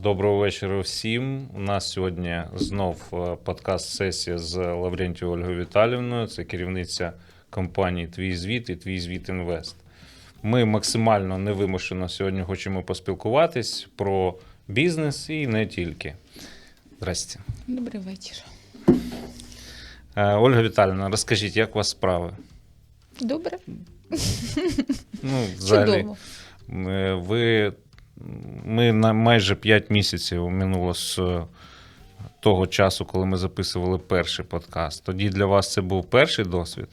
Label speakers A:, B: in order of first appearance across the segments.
A: Доброго вечора всім. У нас сьогодні знов е, подкаст-сесія з Лаврентією Ольгою Віталівною. Це керівниця компанії Твій звіт і Твій звіт Інвест. Ми максимально невимушено сьогодні хочемо поспілкуватись про бізнес і не тільки. Здрасте.
B: Добрий вечір.
A: Е, Ольга Віталівна, розкажіть, як у вас справи?
B: Добре.
A: Ну, взагалі,
B: Чудово.
A: Е, Ви ми на майже 5 місяців минуло з е, того часу, коли ми записували перший подкаст. Тоді для вас це був перший досвід.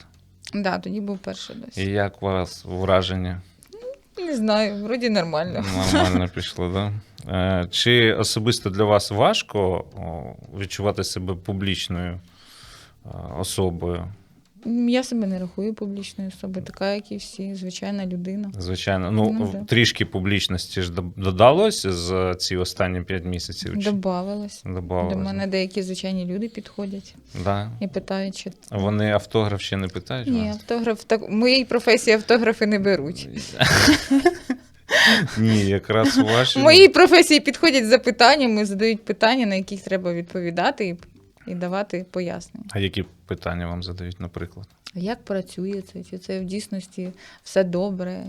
B: Да, тоді був перший досвід.
A: І як у вас враження?
B: Не знаю, вроді нормально.
A: Нормально пішло, да? Е, Чи особисто для вас важко відчувати себе публічною е, особою?
B: Я себе не рахую публічною особою, така, як і всі, звичайна людина.
A: Звичайно, ну,
B: Ну, да.
A: трішки публічності ж дод- додалось за ці останні 5 місяців. Чи
B: Добавилась.
A: Добавилось?
B: До мене деякі звичайні люди підходять
A: Да.
B: і питають, чи
A: А Вони автограф ще не питають?
B: ні,
A: вас?
B: автограф так в моїй професії автографи не беруть.
A: Ні, якраз у вашій.
B: Моїй професії підходять з запитаннями, задають питання, на яких треба відповідати і, і давати пояснення.
A: А які питання вам задають, наприклад?
B: Як працює це? Чи це в дійсності все добре?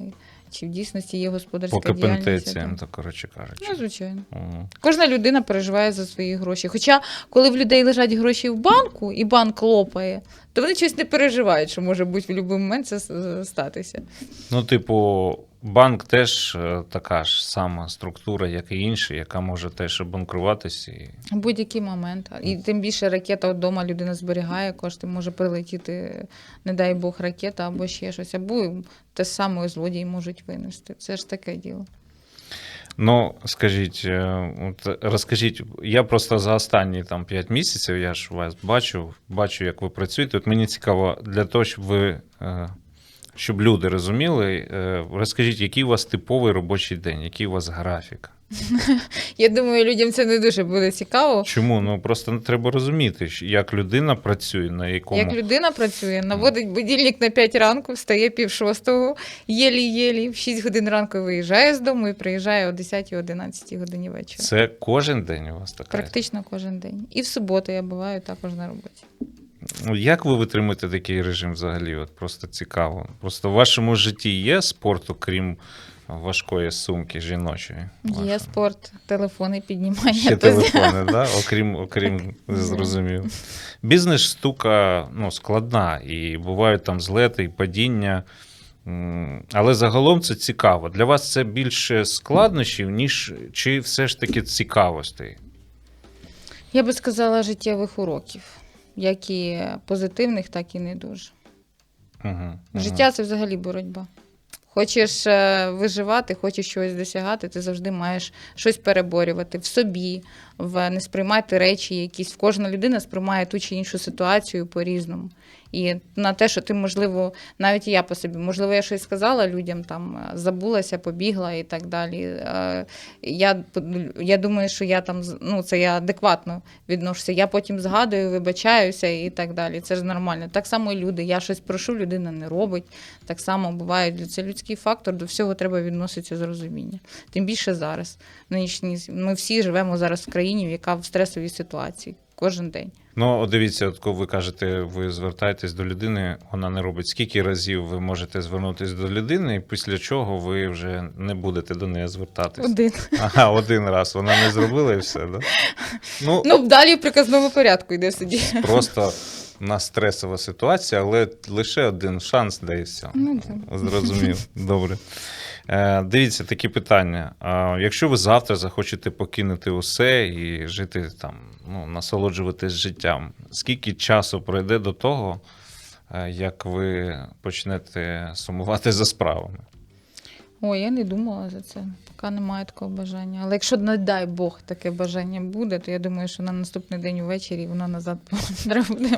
B: Чи в дійсності є господарська
A: По
B: діяльність? яка-
A: то коротше кажучи.
B: Ну, звичайно.
A: Мгм.
B: Кожна людина переживає за свої гроші. Хоча, коли в людей лежать гроші в банку, і банк лопає, то вони щось не переживають, що може бути в будь-який момент це статися.
A: Ну, типу, банк теж е, така ж сама структура, як і інші, яка може теж обанкруватись. І...
B: Будь-який момент. І тим більше ракета вдома людина зберігає кошти, може прилетіти, не дай Бог, ракета або ще щось, або те саме злодії можуть винести. Це ж таке діло.
A: Ну, скажіть, е, от розкажіть, я просто за останні там 5 місяців, я ж вас бачу, бачу, як ви працюєте. От мені цікаво, для того, щоб ви. Щоб люди розуміли, е, розкажіть, який у вас типовий робочий день, який у вас графік?
B: Я думаю, людям це не дуже буде цікаво.
A: Чому? Ну просто треба розуміти, як людина працює, на якому
B: Як людина працює, наводить будильник на 5 ранку, встає пів шостого, єлі-єлі, в 6 годин ранку виїжджає з дому і приїжджає о 10-11 годині вечора.
A: це кожен день у вас така.
B: Практично кожен день. І в суботу я буваю також на роботі.
A: Як ви витримуєте такий режим взагалі? От просто цікаво. Просто в вашому житті є спорту, крім важкої сумки жіночої?
B: Є спорт, телефони піднімання.
A: Ще телефони, да? окрім, окрім зрозумів. Бізнес штука ну, складна, і бувають там злети і падіння. Але загалом це цікаво. Для вас це більше складнощів, ніж чи все ж таки цікавостей?
B: Я би сказала життєвих уроків, як і позитивних, так і не дуже.
A: Угу,
B: Життя це взагалі боротьба. Хочеш е, виживати, хочеш щось досягати, ти завжди маєш щось переборювати в собі, в не сприймати речі якісь. Кожна людина сприймає ту чи іншу ситуацію по-різному. І на те, що ти, можливо, навіть я по собі, можливо, я щось сказала людям, там е, забулася, побігла і так далі. Е, Я, я думаю, що я там ну, це я адекватно відношуся. Я потім згадую, вибачаюся і так далі. Це ж нормально. Так само і люди. Я щось прошу, людина не робить. Так само буває. Це людський фактор. До всього треба відноситися з розуміння. Тим більше зараз. В Нинішній ми всі живемо зараз в країні, яка в стресовій ситуації кожен день.
A: Ну, от дивіться, от коли ви кажете, ви звертаєтесь до людини, вона не робить. Скільки разів ви можете звернутися до людини, і після чого ви вже не будете до неї звертатись?
B: Один.
A: Ага, один раз. Вона не зробила і все, да? Ну,
B: Ну далі в приказному порядку йде собі.
A: просто у нас стресова ситуація, але лише один шанс, да і все.
B: Ну,
A: Зрозумів. Добре. Е, дивіться, такі питання. Якщо ви завтра захочете покинути усе і жити там, ну, насолоджуватись життям, скільки часу пройде до того, е, як ви почнете сумувати за справами?
B: Ой, я не думала за це. Поки немає такого бажання. Але якщо, не дай Бог, таке бажання буде, то я думаю, що на наступний день увечері воно назад треба буде.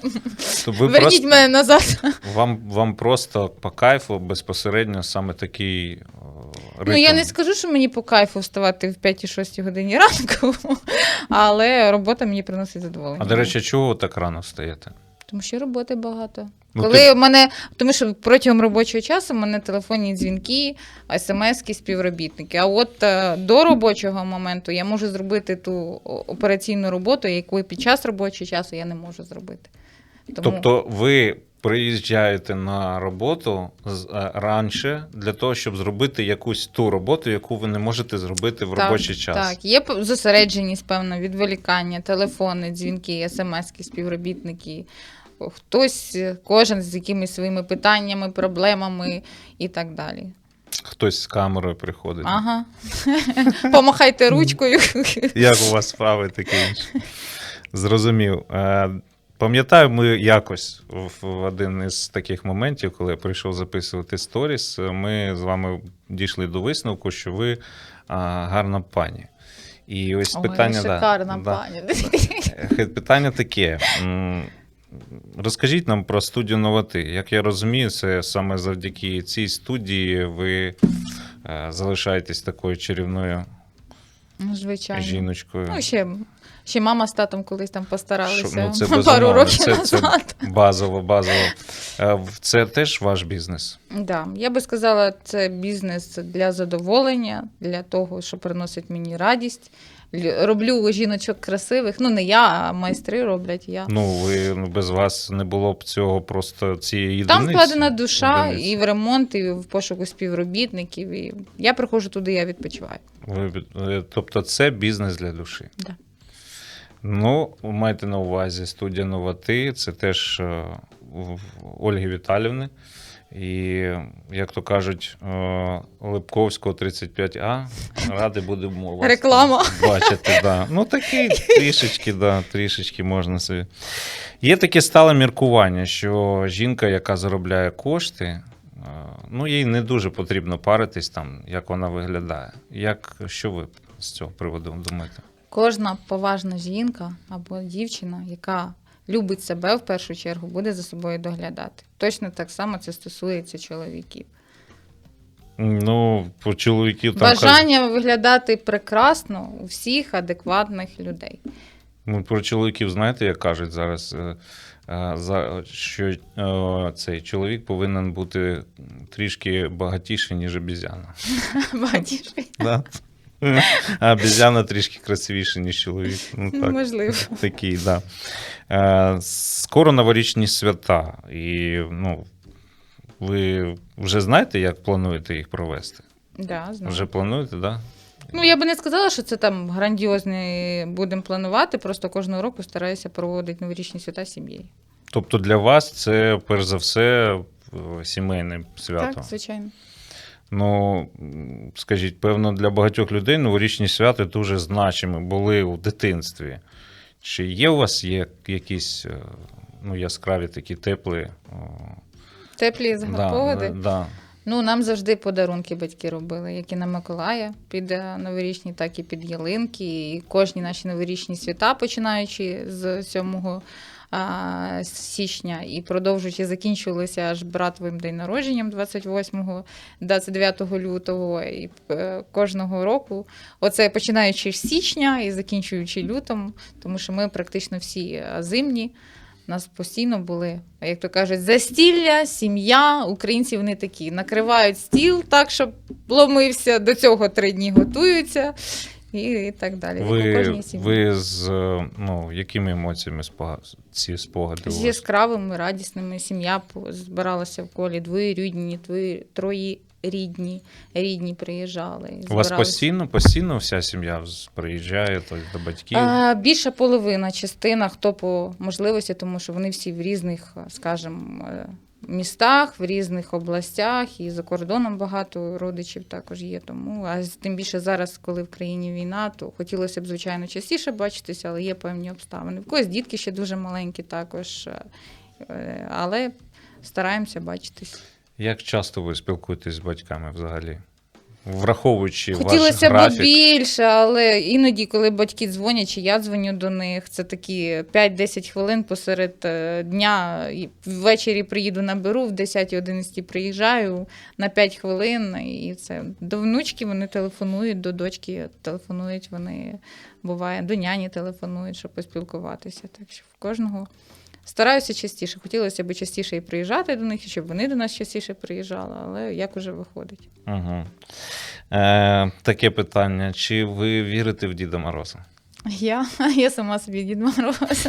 B: Верніть
A: просто,
B: мене назад.
A: вам, вам просто по кайфу безпосередньо саме такий е, ритм.
B: Ну я не скажу, що мені по кайфу вставати в 5-6 годині ранку, але робота мені приносить задоволення.
A: А до речі, чого так рано встаєте?
B: Тому що роботи багато.
A: Ну,
B: Коли
A: ти-
B: мене, тому що протягом робочого часу в мене телефонні дзвінки, смски, співробітники. А от е, до робочого моменту я можу зробити ту операційну роботу, яку під час робочого часу я не можу зробити. Тому
A: Тобто ви приїжджаєте на роботу з- е, раніше для того, щоб зробити якусь ту роботу, яку ви не можете зробити в
B: так,
A: робочий час.
B: Так, є зосередженість, певно, відволікання, телефони, дзвінки, смски, співробітники. Хтось, е, кожен з якимись своїми питаннями, проблемами і так далі.
A: Хтось з камерою приходить.
B: Ага. Помахайте ручкою.
A: Як у вас справи таке інше? Зрозумів. Пам'ятаю, ми якось в один із таких моментів, коли я прийшов записувати сторіс, ми з вами дійшли до висновку, що ви а, гарна пані. І ось
B: Ой,
A: питання, да,
B: шикарна
A: да.
B: пані.
A: Е, Питання таке. Розкажіть нам про студію Новати. Як я розумію, це саме завдяки цій студії ви е, залишаєтесь такою чарівною
B: Ну, Звичайно.
A: жіночкою.
B: Ну, ще, ще мама з татом колись там постаралися
A: Що, ну, це
B: пару років
A: це- це-
B: назад.
A: Базово, базово. Е, Це теж ваш бізнес.
B: Да, я би сказала, це бізнес для задоволення, для того, що приносить мені радість. Лю- Роблю жіночок красивих. Ну, не я, а майстри роблять я.
A: Ну, ви ну, без вас не було б цього просто цієї
B: Там вкладена душа
A: Одиниці.
B: і в ремонт, і в пошуку співробітників. І я приходжу туди, я відпочиваю.
A: Ви, е, тобто це бізнес для душі.
B: Да.
A: Ну, майте на увазі, студія Новати, це теж е, Ольги Віталівни. І, як то кажуть, е, Липковського 35А. Ради будемо вас
B: Реклама.
A: бачити. Да. Ну, такий трішечки, да, трішечки можна собі. Є таке стале міркування, що жінка, яка заробляє кошти, е, ну, їй не дуже потрібно паритись там, як вона виглядає. Як, що ви з цього приводу думаєте?
B: Кожна поважна жінка або дівчина, яка любить себе в першу чергу, буде за собою доглядати. Точно так само це стосується чоловіків.
A: Ну, по чоловіків там
B: Бажання виглядати прекрасно у всіх адекватних людей.
A: ну, про чоловіків, знаєте, як кажуть зараз, е, е, за- що е, цей чоловік повинен бути трішки багатіший, ніж обізяна. Да? А обізяна трішки красивіша, ніж чоловік. Ну, так.
B: можливо.
A: Такий, да. Е, скоро новорічні свята. І ну, ви вже знаєте, як плануєте їх провести?
B: Да, знаю.
A: Вже плануєте, так? Да?
B: Ну, я би не сказала, що це там грандіозне будемо планувати, просто кожного року стараюся проводити новорічні свята з сім'єю.
A: Тобто для вас це перш за все е, сімейне свято.
B: Так, звичайно.
A: Ну, скажіть, певно, для багатьох людей новорічні свята дуже значими були у дитинстві. Чи є у вас є якісь е, ну, яскраві такі теплі?
B: Теплі
A: да. Да,
B: Ну, нам завжди подарунки батьки робили, як і на Миколая під е, новорічні, так і під ялинки. І кожні наші новорічні свята, починаючи з 7 січня і продовжуючи, закінчувалися аж братовим день народженням 28 29 лютого. І е, кожного року, оце починаючи з січня і закінчуючи лютом, тому що ми практично всі е, зимні. У нас постійно були, як то кажуть, застілля, сім'я. Українці вони такі накривають стіл так, щоб ломився. До цього три дні готуються і, і так далі.
A: Ви, ви з е, ну, якими емоціями ці спогади?
B: З яскравими, радісними. Сім'я збиралася в колі, двоюрідні, твої, трої рідні, рідні приїжджали.
A: У вас постійно, постійно вся сім'я приїжджає то до батьків?
B: А, більша половина частина, хто по можливості, тому що вони всі в різних, скажімо, е, містах, в різних областях, і за кордоном багато родичів також є. Тому а тим більше зараз, коли в країні війна, то хотілося б, звичайно, частіше бачитися, але є певні обставини. В когось дітки ще дуже маленькі також, е, е, але стараємося бачитись.
A: Як часто ви спілкуєтесь з батьками взагалі? Враховуючи ваш
B: Хотілося б
A: графік.
B: більше, але іноді, коли батьки дзвонять, чи я дзвоню до них, це такі 5-10 хвилин посеред е, дня. І Ввечері приїду, наберу, в 10-11 приїжджаю на 5 хвилин. І це до внучки вони телефонують, до дочки телефонують, вони буває, до няні телефонують, щоб поспілкуватися. Так що в кожного Стараюся частіше. Хотілося б частіше і приїжджати до них, і щоб вони до нас частіше приїжджали, але як уже виходить.
A: Угу. Е, таке питання: чи ви вірите в Діда Мороза?
B: Я, я сама собі Дід Мороз.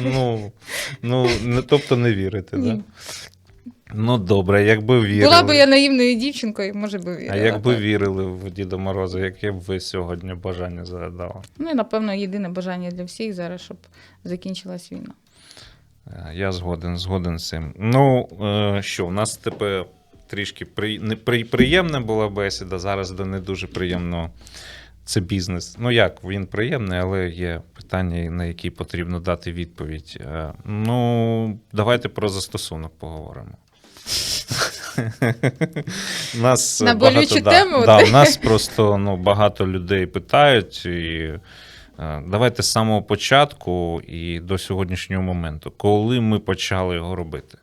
A: Ну, ну тобто не вірите, так? Ну, добре, якби вірили.
B: Була б я наївною дівчинкою, може би вірила.
A: А якби
B: так.
A: вірили в Діда Мороза, яке б ви сьогодні бажання загадали?
B: Ну і напевно єдине бажання для всіх зараз, щоб закінчилась війна.
A: Е, Я згоден, згоден з цим. Ну, е, що, у нас тепер трішки при, не, при, приємна була бесіда, зараз до не дуже приємного. Це бізнес. Ну як, він приємний, але є питання, на які потрібно дати відповідь. Е, Ну, давайте про застосунок поговоримо. Нас
B: На
A: багато,
B: болючу
A: да,
B: тему?
A: Да, нас просто ну, багато людей питають. І, е, давайте з самого початку і до сьогоднішнього моменту, коли ми почали його робити.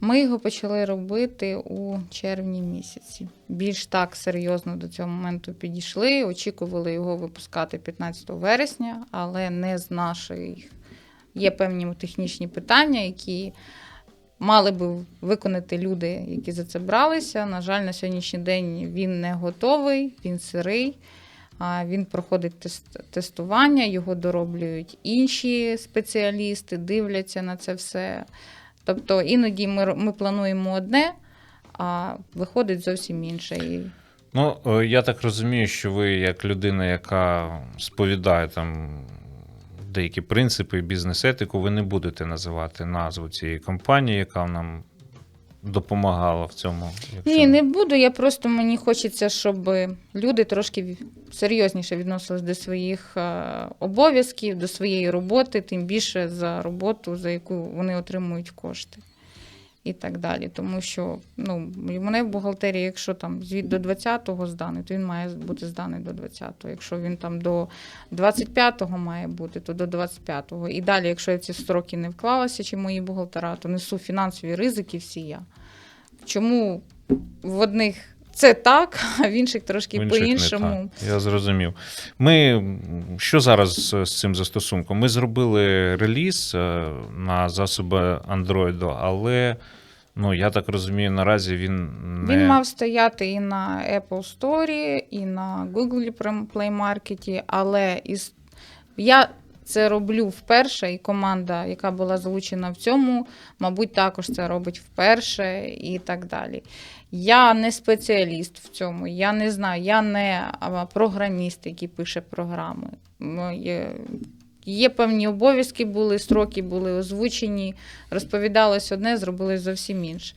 B: Ми його почали робити у червні місяці. Більш так серйозно до цього моменту підійшли. Очікували його випускати 15 вересня, але не з наших. Є певні технічні питання, які мали би виконати люди, які за це бралися. На жаль, на сьогоднішній день він не готовий, він сирий. Він проходить тест- тестування, його дороблюють інші спеціалісти, дивляться на це все. Тобто іноді ми, ми плануємо одне, а виходить зовсім інше.
A: Ну, е, я так розумію, що ви, як людина, яка сповідає там деякі принципи, бізнес-етику, ви не будете називати назву цієї компанії, яка нам допомагала в цьому. якщо-
B: Ні, не буду. Я просто мені хочеться, щоб люди трошки серйозніше відносились до своїх е, обов'язків, до своєї роботи, тим більше за роботу, за яку вони отримують кошти. І так далі. Тому що ну, в мене в бухгалтерії, якщо там звіт до 20-го зданий, то він має бути зданий до 20-го. Якщо він там до 25-го має бути, то до 25-го. І далі, якщо я ці строки не вклалася, чи мої бухгалтера, то несу фінансові ризики всі я. Чому в одних це так, а в інших трошки по-іншому.
A: Я зрозумів. Ми що зараз з- з цим застосунком? Ми зробили реліз е, на засоби Android, але ну, я так розумію, наразі він не
B: Він мав стояти і на Apple Store, і на Google Play Market, але із... я це роблю вперше, і команда, яка була залучена в цьому, мабуть, також це робить вперше і так далі. Я не спеціаліст в цьому, я не знаю, я не програміст, який пише програми. Є, певні обов'язки були, строки були озвучені, розповідалось одне, зробили зовсім інше.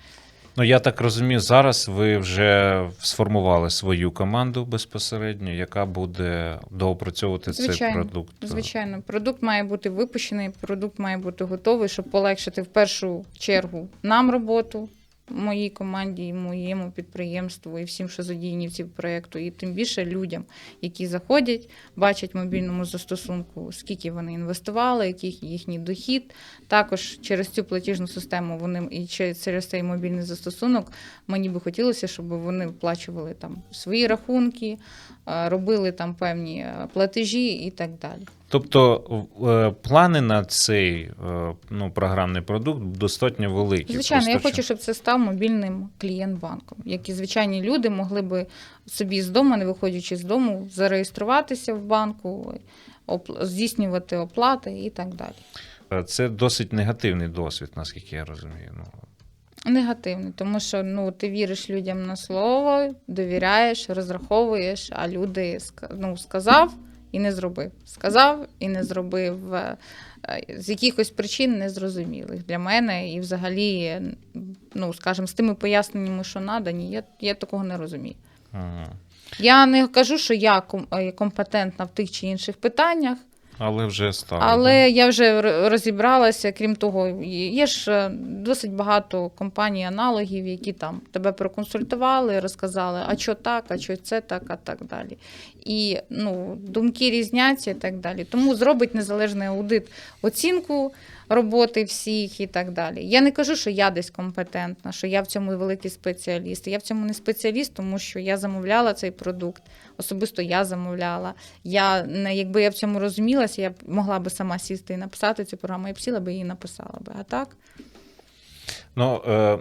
A: Ну, я так розумію, зараз ви вже сформували свою команду безпосередньо, яка буде доопрацьовувати цей продукт.
B: Звичайно, продукт має бути випущений, продукт має бути готовий, щоб полегшити в першу чергу нам роботу, моїй команді, і моєму підприємству і всім, що задіяні в цій проєкту, і тим більше людям, які заходять, бачать в мобільному застосунку, скільки вони інвестували, який їхній дохід. Також через цю платіжну систему вони і через цей мобільний застосунок мені би хотілося, щоб вони вплачували там свої рахунки, е, робили там певні е, платежі і так далі.
A: Тобто е, плани на цей е, ну, програмний продукт достатньо великі.
B: Звичайно, я хочу, щоб це став мобільним клієнт-банком, які звичайні люди могли би собі з дому, не виходячи з дому, зареєструватися в банку, здійснювати оплати і так далі.
A: Це досить негативний досвід, наскільки я розумію. Ну,
B: Негативний, тому що ну, ти віриш людям на слово, довіряєш, розраховуєш, а люди ну, сказав і не зробив. Сказав і не зробив е, е, з якихось причин незрозумілих для мене. І взагалі, ну, скажімо, з тими поясненнями, що надані, я, я такого не розумію.
A: ага.
B: Я не кажу, що я е, компетентна в тих чи інших питаннях,
A: Але вже стало.
B: але я вже розібралася. Крім того, є ж е, досить багато компаній аналогів, які там тебе проконсультували, розказали, а що так, а що це так, а так далі. І ну, думки різняться і так далі. Тому зробить незалежний аудит оцінку. Роботи всіх і так далі. Я не кажу, що я десь компетентна, що я в цьому великий спеціаліст. Я в цьому не спеціаліст, тому що я замовляла цей продукт. Особисто я замовляла. Я якби я в цьому розумілася, я б могла би сама сісти і написати цю програму. Я б сіла би її написала би. А так
A: Ну, е,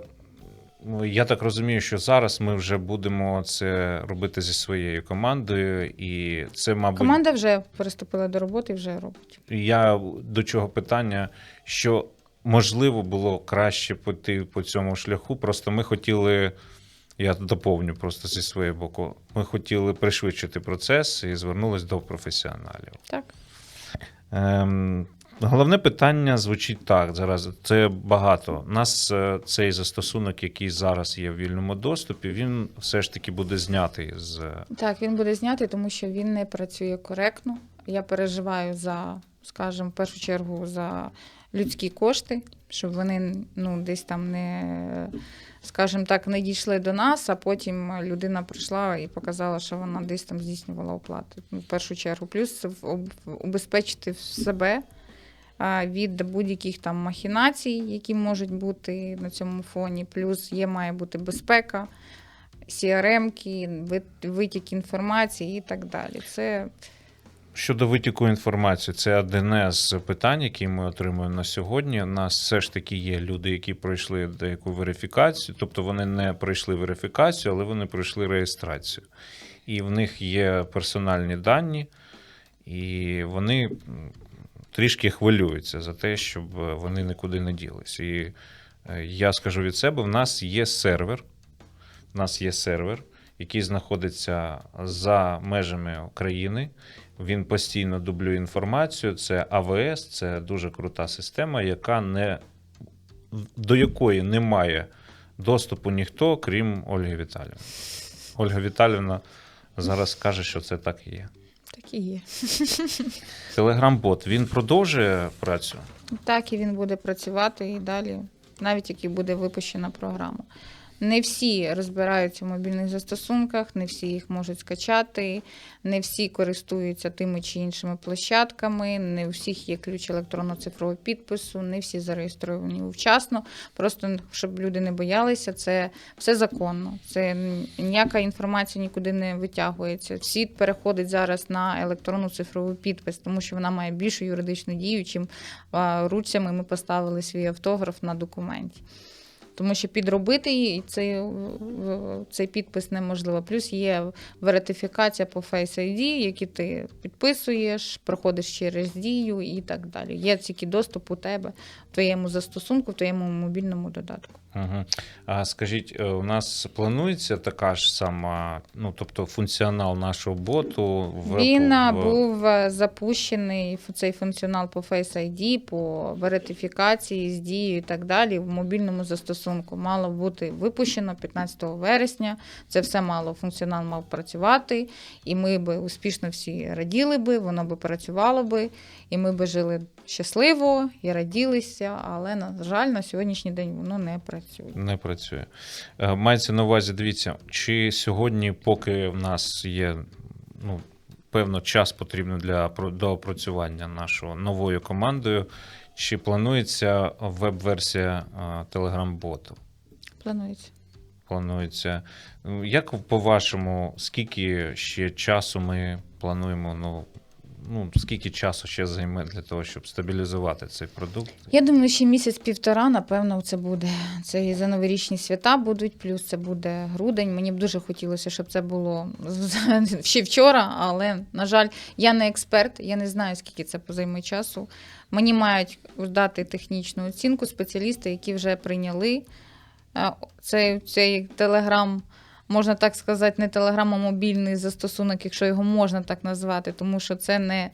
A: я так розумію, що зараз ми вже будемо це робити зі своєю командою, і це, мабуть,
B: команда вже переступила до роботи і вже робить.
A: я до чого питання, що можливо було краще піти по цьому шляху. Просто ми хотіли, я доповню просто зі свого боку, ми хотіли пришвидшити процес і звернулись до професіоналів.
B: Так.
A: Ем, головне питання звучить так. Зараз це багато. У нас е, цей застосунок, який зараз є в вільному доступі, він все ж таки буде знятий з
B: Так, він буде знятий, тому що він не працює коректно. Я переживаю за, скажімо, в першу чергу за людські кошти, щоб вони ну, десь там не, скажімо так, не дійшли до нас, а потім людина прийшла і показала, що вона десь там здійснювала оплати. Ну, в першу чергу. Плюс убезпечити себе від будь-яких там махінацій, які можуть бути на цьому фоні. Плюс є має бути безпека. CRM-ки, витік інформації і так далі. Це
A: Щодо витіку інформації, це одне з питань, які ми отримуємо на сьогодні. У нас все ж таки є люди, які пройшли деяку верифікацію, тобто вони не пройшли верифікацію, але вони пройшли реєстрацію. І в них є персональні дані, і вони трішки хвилюються за те, щоб вони нікуди не ділись. І е, я скажу від себе: в нас є сервер. У нас є сервер, який знаходиться за межами України. Він постійно дублює інформацію. Це АВС, це дуже крута система, яка не до якої немає доступу ніхто, крім Ольги Віталіївни. Ольга Віталіївна зараз каже, що це так і є.
B: Так і є.
A: Телеграм-бот він продовжує працю.
B: Так і він буде працювати і далі, навіть як і буде випущена програма. Не всі розбираються в мобільних застосунках, не всі їх можуть скачати, не всі користуються тими чи іншими площадками, не у всіх є ключ електронно-цифрового підпису, не всі зареєстровані вчасно. Просто щоб люди не боялися, це все законно. Це ніяка інформація нікуди не витягується. Всі переходять зараз на електронну цифровий підпис, тому що вона має більшу юридичну дію, чим ручцями ми поставили свій автограф на документі. Тому що підробити її цей, цей підпис неможливо. Плюс є верифікація по Face ID, які ти підписуєш, проходиш через дію і так далі. Є тільки доступ у тебе в твоєму застосунку, в твоєму мобільному додатку.
A: Угу. А скажіть, е, у нас планується така ж сама, ну тобто функціонал нашого боту в
B: Він
A: в-
B: був е, запущений цей функціонал по Face ID, по верифікації з дією і так далі в мобільному застосунку. Мало бути випущено 15 вересня. Це все мало функціонал мав працювати, і ми би успішно всі раділи би, воно би працювало би, і ми би жили щасливо і раділися. Але на жаль, на сьогоднішній день воно не працює.
A: Не працює. Е, Мається на увазі, дивіться, чи сьогодні, поки в нас є ну, певно час потрібно для доопрацювання нашого новою командою, чи планується веб-версія е, Telegram-боту?
B: Планується.
A: Планується. Ну, Як по-вашому, скільки ще часу ми плануємо? Ну, ну, скільки часу ще займе для того, щоб стабілізувати цей продукт?
B: Я думаю, ще місяць-півтора, напевно, це буде. Це і за новорічні свята будуть, плюс це буде грудень. Мені б дуже хотілося, щоб це було ще вчора, але, на жаль, я не експерт, я не знаю, скільки це займе часу. Мені мають дати технічну оцінку спеціалісти, які вже прийняли е, цей, цей телеграм. Можна так сказати, не телеграм, а мобільний застосунок, якщо його можна так назвати, тому що це не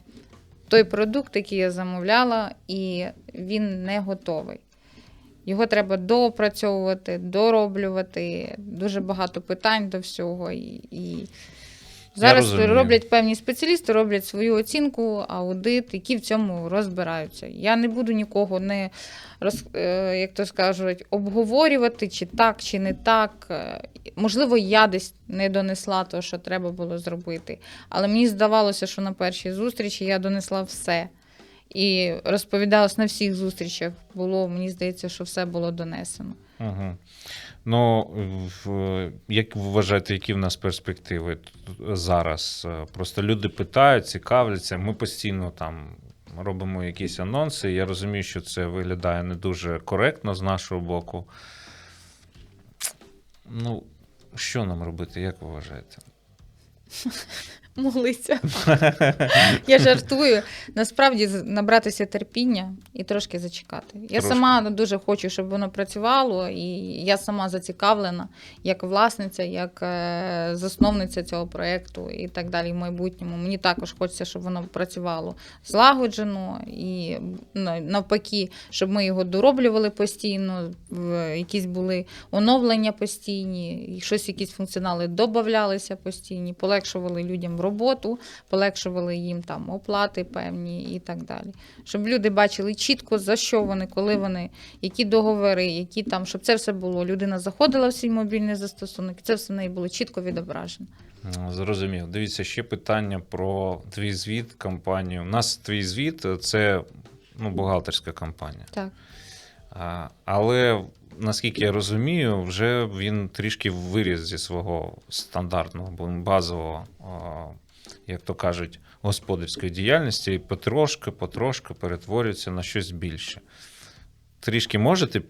B: той продукт, який я замовляла, і він не готовий. Його треба доопрацьовувати, дороблювати. Дуже багато питань до всього. І, і зараз роблять певні спеціалісти, роблять свою оцінку, аудит, які в цьому розбираються. Я не буду нікого не роз, е, як то скажуть, обговорювати, чи так, чи не так. Е, Можливо, я десь не донесла того, що треба було зробити. Але мені здавалося, що на першій зустрічі я донесла все. І розповідалось на всіх зустрічах. Було, мені здається, що все було донесено.
A: Угу. Ну, як ви вважаєте, які в нас перспективи зараз? Е, Просто люди питають, цікавляться. Ми постійно там робимо якісь анонси. Я розумію, що це виглядає не дуже коректно з нашого боку. Ну, що нам робити, як ви вважаєте?
B: Молиться. Я жартую. Насправді набратися терпіння і трошки зачекати. Я
A: Трошки.
B: сама дуже хочу, щоб воно працювало, і я сама зацікавлена як власниця, як е, засновниця цього проєкту і так далі в майбутньому. Мені також хочеться, щоб воно працювало злагоджено і ну, навпаки, щоб ми його дороблювали постійно, якісь були оновлення постійні, і щось, якісь функціонали додавалися постійні, полегшували людям роботу, полегшували їм там оплати певні і так далі. Щоб люди бачили чітко, за що вони, коли вони, які договори, які там, щоб це все було. Людина заходила в свій мобільний застосунок, і це все в неї було чітко відображено.
A: Зрозумів. Дивіться, ще питання про твій звіт компанію. У нас твій звіт це ну, бухгалтерська компанія.
B: Так.
A: А, Але наскільки я розумію, вже він трішки виріс зі свого стандартного або базового, як то кажуть, господарської діяльності і потрошки, потрошки перетворюється на щось більше. Трішки можете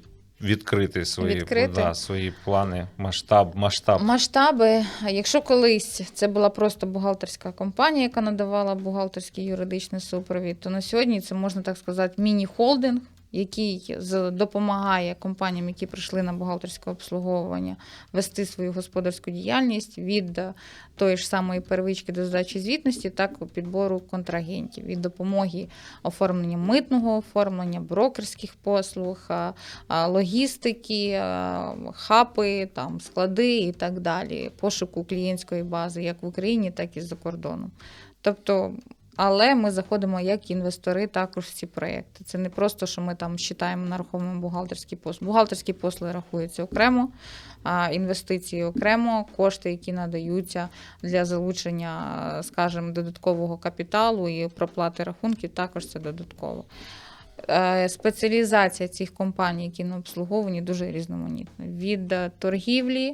A: відкрити свої,
B: Відкрити?
A: Да, свої плани, масштаб, масштаб.
B: Масштаби, якщо колись це була просто бухгалтерська компанія, яка надавала бухгалтерський юридичний супровід, то на сьогодні це можна так сказати міні-холдинг, який допомагає компаніям, які прийшли на бухгалтерське обслуговування, вести свою господарську діяльність від е, тої ж самої первички до здачі звітності, так підбору контрагентів, від допомоги оформлення митного оформлення, брокерських послуг, а, а, логістики, хапи, там, склади і так далі, пошуку клієнтської бази як в Україні, так і за кордоном. Тобто, але ми заходимо як інвестори також в ці проекти. Це не просто, що ми там считаємо, нараховуємо бухгалтерські послуги. Бухгалтерські послуги рахуються окремо, інвестиції окремо, кошти, які надаються для залучення, скажімо, додаткового капіталу і проплати рахунків, також це додатково. Е, Спеціалізація цих компаній, які на обслуговуванні, дуже різноманітна. Від е, торгівлі,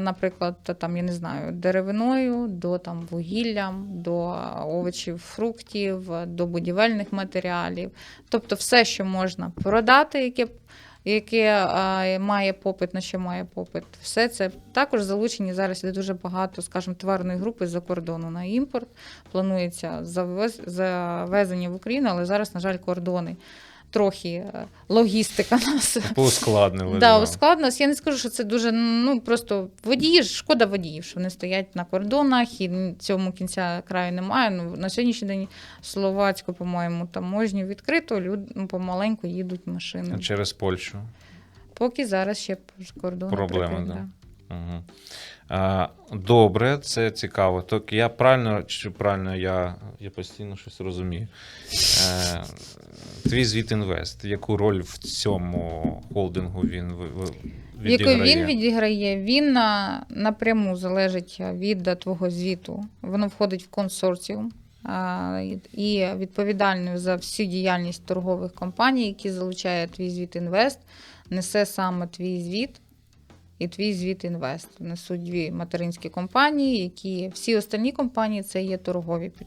B: наприклад, там, я не знаю, деревиною, до там вугіллям, до овочів, фруктів, до будівельних матеріалів. Тобто все, що можна продати, яке, яке а, має попит, на що має попит, все це також залучені зараз іде дуже багато, скажімо, товарної групи з-за кордону на імпорт. Планується завез, завезення в Україну, але зараз, на жаль, кордони. Трохи е, логістика нас
A: Поускладнили.
B: Да, ускладнилось. Я не скажу, що це дуже ну просто водії, ж- шкода водіїв, що вони стоять на кордонах і цьому кінця краю немає. Ну на сьогоднішній день словацьку, по-моєму, таможню відкрито, люди ну, помаленьку їдуть машини.
A: Через Польщу.
B: Поки зараз ще з кордону.
A: Проблеми,
B: прикрито,
A: да. Угу. А, добре, це цікаво. Так я правильно чи правильно я, я постійно щось розумію. Е, твій звіт інвест. Яку роль в цьому холдингу він ви-
B: Яку він відіграє, він на, напряму залежить від твого звіту. Воно входить в консорціум. і- відповідальною за всю діяльність торгових компаній, які залучає твій звіт інвест, несе саме твій звіт і твій звіт інвест. Несуть дві материнські компанії, які всі остальні компанії це є торгові під-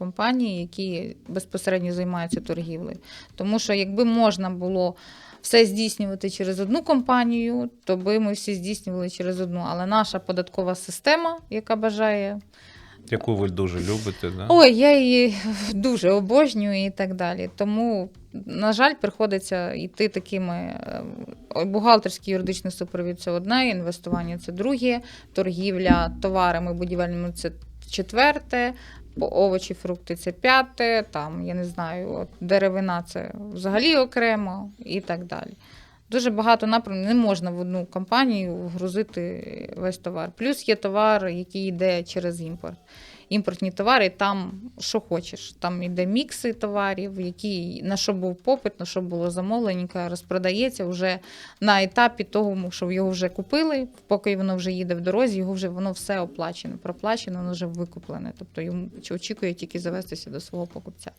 B: компанії, які безпосередньо займаються торгівлею. Тому що якби можна було все здійснювати через одну компанію, то би ми всі здійснювали через одну. Але наша податкова система, яка бажає
A: Яку ви дуже любите, да?
B: Ой, я її дуже обожнюю і так далі. Тому, на жаль, приходиться йти такими е, бухгалтерський юридичний супровід це одне, інвестування це друге, торгівля товарами будівельними це четверте, овочі, фрукти це п'яте, там, я не знаю, от, деревина це взагалі окремо і так далі. Дуже багато напрямків не можна в одну компанію вгрузити весь товар. Плюс є товар, який йде через імпорт. Імпортні товари, там що хочеш. Там іде мікси товарів, які на що був попит, на що було замовленька, розпродається вже на етапі того, що його вже купили, поки воно вже їде в дорозі, його вже воно все оплачено, проплачено, воно вже викуплене. Тобто йому очікує тільки завестися до свого покупця.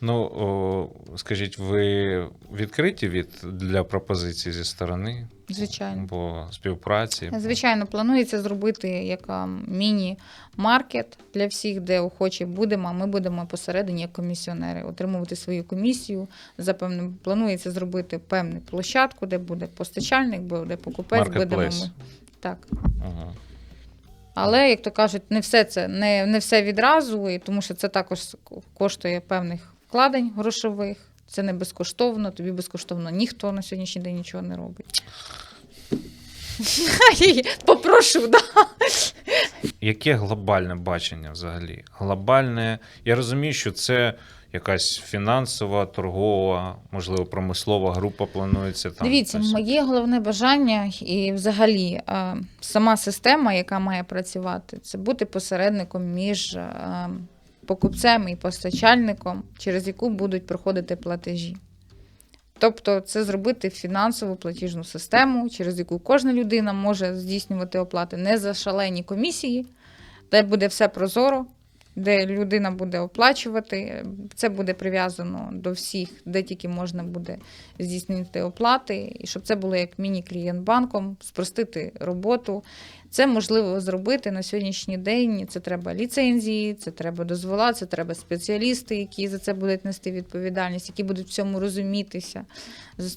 A: Ну, о, скажіть, ви відкриті від для пропозицій зі сторони
B: Звичайно.
A: або співпраці?
B: Звичайно, планується зробити як міні-маркет для всіх, де охочі будемо. А ми будемо посередині як комісіонери отримувати свою комісію. За певним планується зробити певну площадку, де буде постачальник, буде покупець, будемо ми. Так.
A: Ага.
B: Але, як то кажуть, не все це не, не все відразу, і тому що це також коштує певних вкладень грошових. Це не безкоштовно, тобі безкоштовно ніхто на сьогоднішній день нічого не робить. Попрошу, да.
A: Яке глобальне бачення взагалі? Глобальне, я розумію, що це якась фінансова, торгова, можливо, промислова група планується там.
B: Дивіться,
A: Ось.
B: моє головне бажання і взагалі е, сама система, яка має працювати, це бути посередником між е, покупцем і постачальником, через яку будуть проходити платежі. Тобто це зробити фінансову платіжну систему, через яку кожна людина може здійснювати оплати не за шалені комісії, де буде все прозоро, де людина буде оплачувати. Це буде прив'язано до всіх, де тільки можна буде здійснити оплати, і щоб це було як міні-клієнт банком, спростити роботу. Це можливо зробити на сьогоднішній день. Це треба ліцензії, це треба дозвола, це треба спеціалісти, які за це будуть нести відповідальність, які будуть в цьому розумітися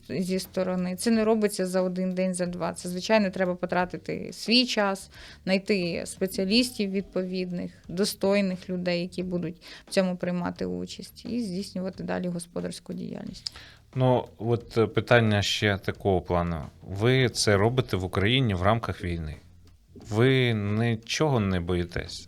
B: зі сторони. Це не робиться за один день, за два. Це звичайно треба потратити свій час, знайти спеціалістів відповідних, достойних людей, які будуть в цьому приймати участь, і здійснювати далі господарську діяльність.
A: Ну, от е, питання ще такого плану. Ви це робите в Україні в рамках війни. Ви нічого не боїтесь.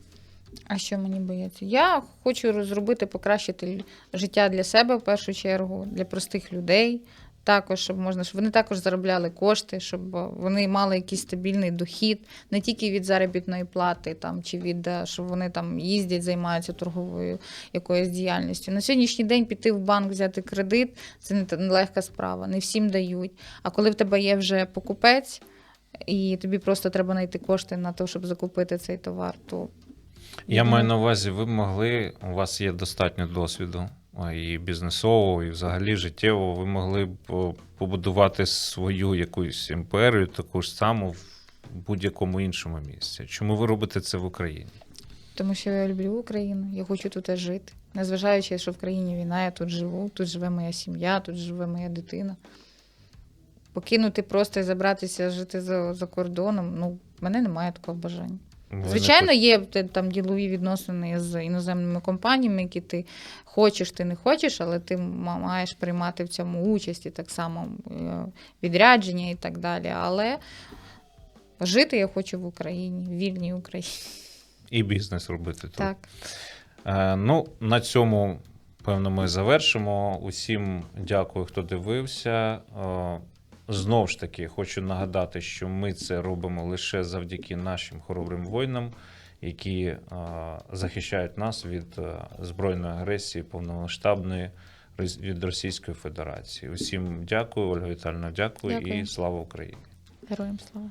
B: А що мені бояться? Я хочу розробити, покращити життя для себе в першу чергу, для простих людей. Також, щоб можна, щоб вони також заробляли кошти, щоб е, вони мали якийсь стабільний дохід, не тільки від заробітної плати, там чи від е, щоб вони там їздять, займаються торговою якоюсь діяльністю. На сьогоднішній день піти в банк, взяти кредит це не легка справа, не всім дають. А коли в тебе є вже покупець, і тобі просто треба знайти кошти на те, щоб закупити цей товар, то
A: Я маю на увазі, ви могли, у вас є достатньо досвіду і бізнесового, і взагалі життєвого, ви могли б побудувати свою якусь імперію, таку ж саму в будь-якому іншому місці. Чому ви робите це в Україні?
B: Тому що я люблю Україну, я хочу тут жити. Незважаючи, що в країні війна, я тут живу, тут живе моя сім'я, тут живе моя дитина. Покинути просто і забратися жити за, за кордоном, ну, в мене немає такого бажання.
A: Ви
B: Звичайно, є там ділові відносини з іноземними компаніями, які ти хочеш, ти не хочеш, але ти маєш приймати в цьому участь і так само е, відрядження і так далі. Але жити я хочу в Україні, в вільній Україні.
A: І бізнес робити тут.
B: Так.
A: Е, ну, на цьому, певно, ми завершимо. Усім дякую, хто дивився. Знову ж таки, хочу нагадати, що ми це робимо лише завдяки нашим хоробрим воїнам, які е, захищають нас від е, збройної агресії повномасштабної від Російської Федерації. Усім дякую, Ольга Віталіївна, дякую,
B: Дякую.
A: і слава Україні!
B: Героям слава.